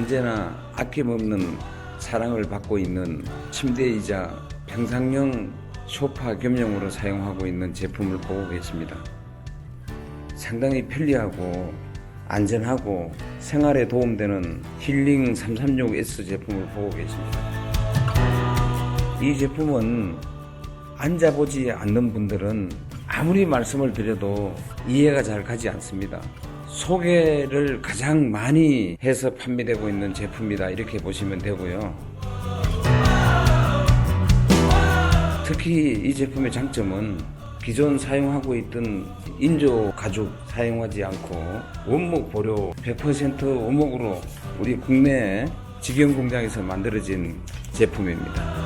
언제나 아낌없는 사랑을 받고 있는 침대이자 평상용 소파 겸용으로 사용하고 있는 제품을 보고 계십니다. 상당히 편리하고 안전하고 생활에 도움되는 힐링 336S 제품을 보고 계십니다. 이 제품은 앉아보지 않는 분들은 아무리 말씀을 드려도 이해가 잘 가지 않습니다. 소개를 가장 많이 해서 판매되고 있는 제품이다 이렇게 보시면 되고요. 특히 이 제품의 장점은 기존 사용하고 있던 인조 가죽 사용하지 않고 원목 보료 100% 원목으로 우리 국내 직영 공장에서 만들어진 제품입니다.